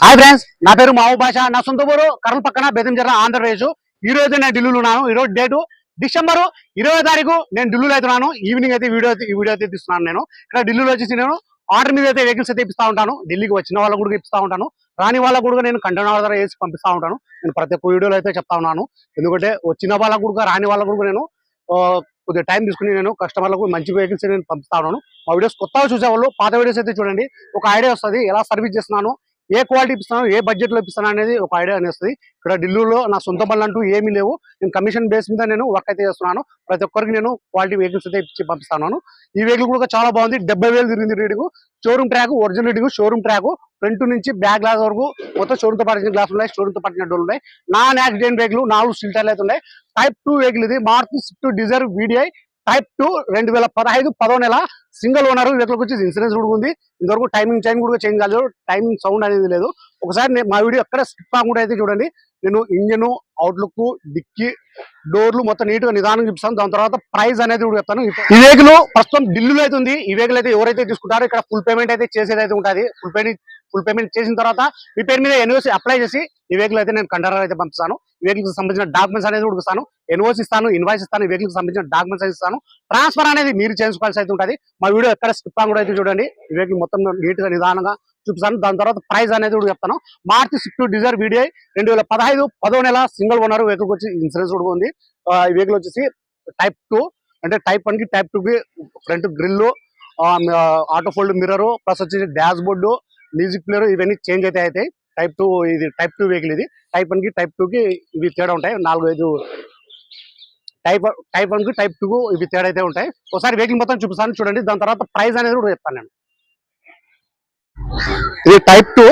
Hi friends నా పేరు మావు భాష నా సొంత ఊరు కర్నూలు పక్కన బెదంజర్ల ఆంధ్రప్రదేశ్. ఈ రోజు నేను ఢిల్లీలో ఉన్నాను. ఈ రోజు డేటు డిసెంబర్ ఇరవై తారీఖు నేను ఢిల్లీలో అవుతున్నాను ఈవినింగ్ అయితే వీడియో ఈ వీడియో అయితే తీస్తున్నాను నేను. ఇక్కడ ఢిల్లీలో వచ్చేసి నేను ఆర్డర్ మీద అయితే వెహికల్స్ అయితే ఇప్పిస్తా ఉంటాను. ఢిల్లీకి వచ్చిన వాళ్ళకు కూడా ఇప్పిస్తా ఉంటాను. రాని వాళ్ళకు కూడా నేను కంటైనర్ ఆర్డర్ వేసి పంపిస్తా ఉంటాను. నేను ప్రతి ఒక్క వీడియోలో అయితే చెప్తా ఉన్నాను. ఎందుకంటే వచ్చిన వాళ్ళకు కూడా రాని వాళ్ళకు కూడా నేను కొద్దిగా టైం తీసుకుని నేను కస్టమర్లకు మంచి వెహికల్స్ నేను పంపిస్తా ఉన్నాను. మా వీడియోస్ కొత్తగా చూసేవాళ్ళు పాత వీడియోస్ అయితే చూడండి. ఒక ఐడియా వస్తుంది ఎలా సర్వీస్ చేస్తున్నాను ఏ క్వాలిటీ ఇప్పిస్తాను ఏ బడ్జెట్లో ఇస్తున్నాను అనేది ఒక ఐడియా అనేస్తుంది. ఇక్కడ ఢిల్లీలో నా సొంత బండ్లు అంటూ ఏమీ లేవు. నేను కమిషన్ బేస్ మీద నేను వర్క్ అయితే చేస్తున్నాను. ప్రతి ఒక్కరికి నేను క్వాలిటీ వెహికల్స్ అయితే ఇచ్చి పంపిస్తాను. ఈ వెహికల్ కూడా చాలా బాగుంది. డెబ్బై వేలు తిరిగింది reading showroom track original reading showroom track front నుంచి బ్యాక్ గ్లాస్ వరకు మొత్తం షోరూమ్తో పాటించిన గ్లాస్ ఉన్నాయి. షోరూమ్తో పాటిన డోర్లు ఉన్నాయి. నాన్ యాక్సిడెంట్ వెహికల్ నాలుగు ఫిల్టర్లు అయితే ఉన్నాయి. టైప్ టూ వెహికల్ ఇది. Mark Swift Dzire VDI type two రెండు వేల పదహైదు పదో నెల సింగిల్ ఓనర్ వెహికల్ వచ్చి ఇన్సూరెన్స్ కూడా ఉంది. ఇంతవరకు టైమింగ్ చైన్ కూడా చేంజ్ కాలేదు. టైమింగ్ సౌండ్ అనేది లేదు. ఒకసారి నేను మా వీడియో ఎక్కడ స్కిప్ కాకుండా అయితే చూడండి. నేను ఇంజన్ అవుట్లుక్ డిక్కి డోర్లు మొత్తం నీట్గా నిదానం చూపిస్తాను. దాని తర్వాత ప్రైస్ అనేది కూడా చెప్తాను. ఈ వెహికల్ ప్రస్తుతం ఢిల్లీలో అయితే ఉంది. ఈ వెహికల్ అయితే ఎవరైతే తీసుకుంటారో ఇక్కడ ఫుల్ పేమెంట్ అయితే చేసేది అయితే ఉంటుంది. ఫుల్ పేమెంట్ ఫుల్ పేమెంట్ చేసిన తర్వాత మీ పేరు మీద ఎన్ఓసి అప్లై చేసి ఈ వెహికల్ అయితే నేను కండక్టర్ అయితే పంపిస్తాను. వెహికల్కి సంబంధించిన డాక్యుమెంట్స్ అనేది కూడా ఎన్ఓసి ఇస్తాను ఇన్వాయిస్ ఇస్తాను వెహికల్కి సంబంధించిన డాక్యుమెంట్స్ అయితే ఇస్తాను. ట్రాన్స్ఫర్ అనేది మీరు చేసుకోవాల్సి అయితే ఉంటుంది. మా వీడియో ఎక్కడ స్కిప్ కూడా అయితే చూడండి. వెహికల్ మొత్తం నీట్గా నిదానంగా చూపిస్తాను. దాని తర్వాత ప్రైస్ అనేది కూడా చెప్తాను. మార్చి స్విఫ్ట్ డిజైర్ వీడియో రెండు వేల పదహైదు పదో నెల సింగిల్ ఓనర్ వెహికల్ వచ్చి ఇన్సూరెన్స్ కూడా ఉంది. ఈ వెహికల్ వచ్చేసి టైప్ టూ అంటే టైప్ వన్కి టైప్ టూ కి front grille auto fold mirror plus వచ్చేసి డాష్ బోర్డు మ్యూజిక్ ప్లేయర్ ఇవన్నీ చేంజ్ అయితే అవుతాయి టైప్ టూ ఇది టైప్ టూ వెహికల్ ఇది. టైప్ వన్కి టైప్ టూకి ఇవి తేడా ఉంటాయి. నాలుగు ఐదు టైప్ టైప్ వన్కి టైప్ టూకు ఇవి తేడా అయితే ఉంటాయి. ఒకసారి వెహికల్ మొత్తం చూపిస్తాను చూడండి. దాని తర్వాత ప్రైస్ అనేది కూడా చెప్తాను నేను. ఇది టైప్ టూ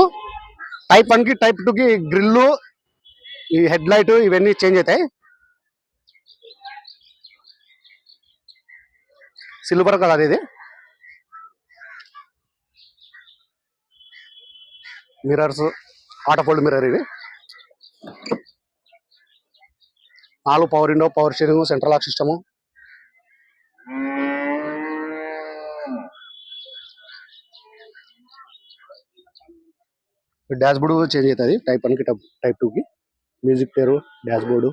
టైప్ వన్కి టైప్ టూకి కి గ్రిల్ ఈ హెడ్ లైట్ ఇవన్నీ చేంజ్ అవుతాయి. సిల్వర్ కలర్ ఇది. మిర్రర్స్. ఆటోఫోల్డ్ మిర్రర్ ఇవి నాలుగు power window power steering central lock system dashboard change అవుతుంది. టైప్ వన్కి కి టైప్ టూ కి. మ్యూజిక్ పేరు డాష్ బోర్డు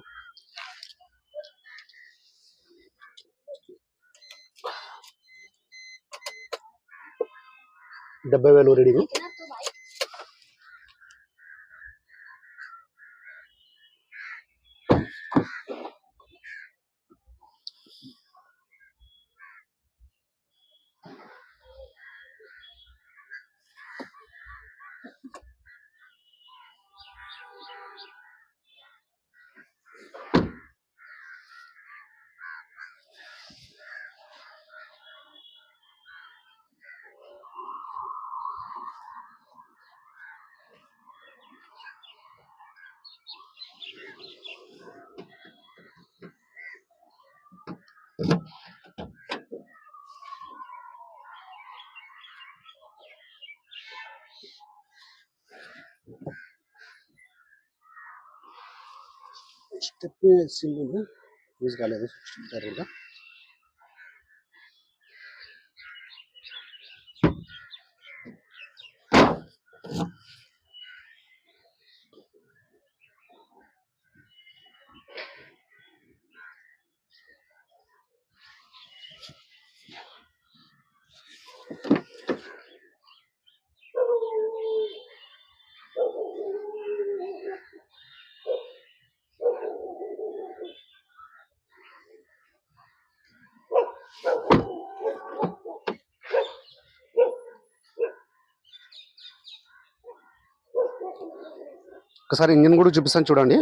డెబ్బై వేలు రీడింగ్ స్టెప్ సింగిల్ యూజ్ కాలేదు సరిగ్గా ఒకసారి ఇంజిన్ కూడా చూపిస్తాను చూడండి.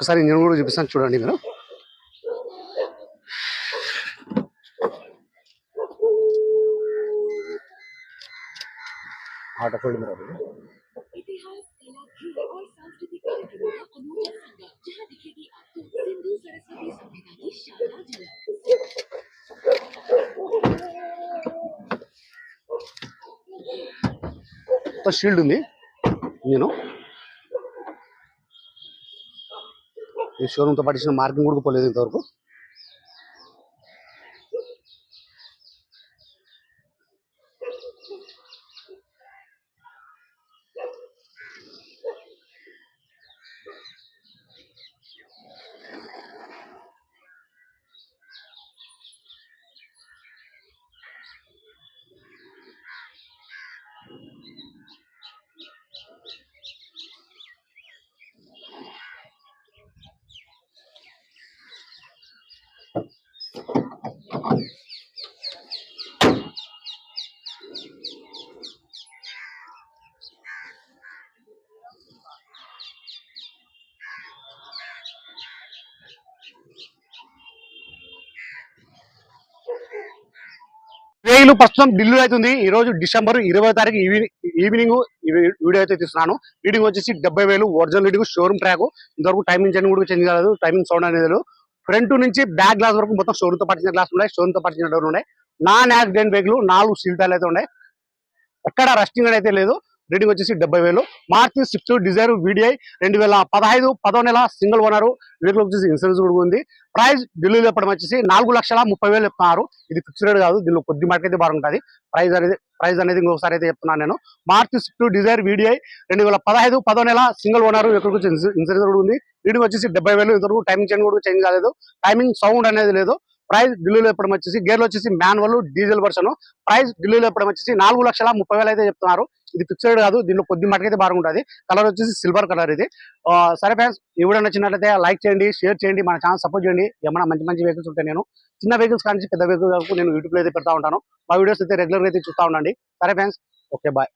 ఒకసారి నేను కూడా చూపిస్తాను చూడండి మీరు. ఆట మీరు షీల్డ్ ఉంది. నేను ఈ షోరూమ్తో పట్టించిన మార్కింగ్ కూడా పోలేదు ఇంతవరకు. వేలు ప్రస్తుతం ఢిల్లీ అవుతుంది. ఈ రోజు డిసెంబర్ ఇరవై తారీఖు ఈవినింగ్ ఈవినింగ్ వీడియో అయితే తీస్తున్నాను. రీడింగ్ వచ్చేసి డెబ్బై వేలు ఒరిజినల్ రీడింగ్ షోరూమ్ ట్రాక్ ఇంతవరకు టైమింగ్ చేంజ్ కూడా చేంజ్ కాలేదు. టైమింగ్ సౌండ్ అనేది లేదు. ఫ్రంట్ నుంచి బ్యాక్ గ్లాస్ వరకు మొత్తం షోరూమ్తో పట్టించిన గ్లాస్ ఉన్నాయి. షోరూమ్తో పట్టించిన డోర్ ఉన్నాయి. నాన్ యాక్సిడెంట్ వెహికల్ నాలుగు సీల్ అయితే ఉన్నాయి. ఎక్కడ రస్టింగ్ అయితే లేదు. రీడింగ్ వచ్చేసి డెబ్బై వేలు. మార్చి స్విఫ్ట్ డిజైర్ వీడిఐ రెండు వేల పదహైదు పదో నెల సింగిల్ ఓనర్. వీటిలో వచ్చేసి ఇన్సూరెన్స్ కూడా ఉంది. ప్రైస్ ఢిల్లీలో చెప్పడం వచ్చేసి నాలుగు లక్షల ముప్పై వేలు చెప్తున్నారు. ఇది ఫిక్స్డ్ రేట్ కాదు. దీనిలో కొద్ది మార్కెట్ అయితే బాగుంటుంది ప్రైజ్ అనేది ప్రైజ్ అనేది ఇంకొకసారి అయితే చెప్తున్నాను నేను. మార్చి స్విఫ్ట్ డిజైర్ వీడిఐ రెండు వేల పదహైదు పదో నెల సింగిల్ ఓనర్. ఇక్కడికి వచ్చి ఇన్సూరెన్స్ కూడా ఉంది. రీడింగ్ వచ్చేసి డెబ్బై వేలు. ఇంతవరకు టైమింగ్ చేంజ్ కూడా చేంజ్ కాలేదు. టైమింగ్ సౌండ్ అనేది లేదు. ప్రైస్ ఢిల్లీలో చెప్పడం వచ్చేసి గేర్లు వచ్చేసి మాన్యువల్ డీజిల్ వర్షన్. ప్రైస్ ఢిల్లీలో చెప్పడం వచ్చేసి నాలుగు లక్షల ముప్పై వేలు అయితే చెప్తున్నారు. ఇది ఫిక్స్డ్ కాదు దీనిలో కొద్ది మటుకైతే బాగుంటుంది. కలర్ వచ్చేసి సిల్వర్ కలర్ ఇది. సరే ఫ్యాన్స్ ఈ వీడియో నచ్చినట్లయితే లైక్ చేయండి షేర్ చేయండి మన ఛానల్ సపోర్ట్ చేయండి. ఏమైనా మంచి మంచి వెహికల్స్ ఉంటాయి నేను చిన్న వెహికల్స్ కానీ పెద్ద వెహికల్స్ వరకు నేను యూట్యూబ్లో అయితే పెడతా ఉంటాను. మా వీడియోస్ అయితే రెగ్యులర్గా అయితే చూస్తూ ఉండండి. సరే ఫ్యాన్స్ ఓకే బాయ్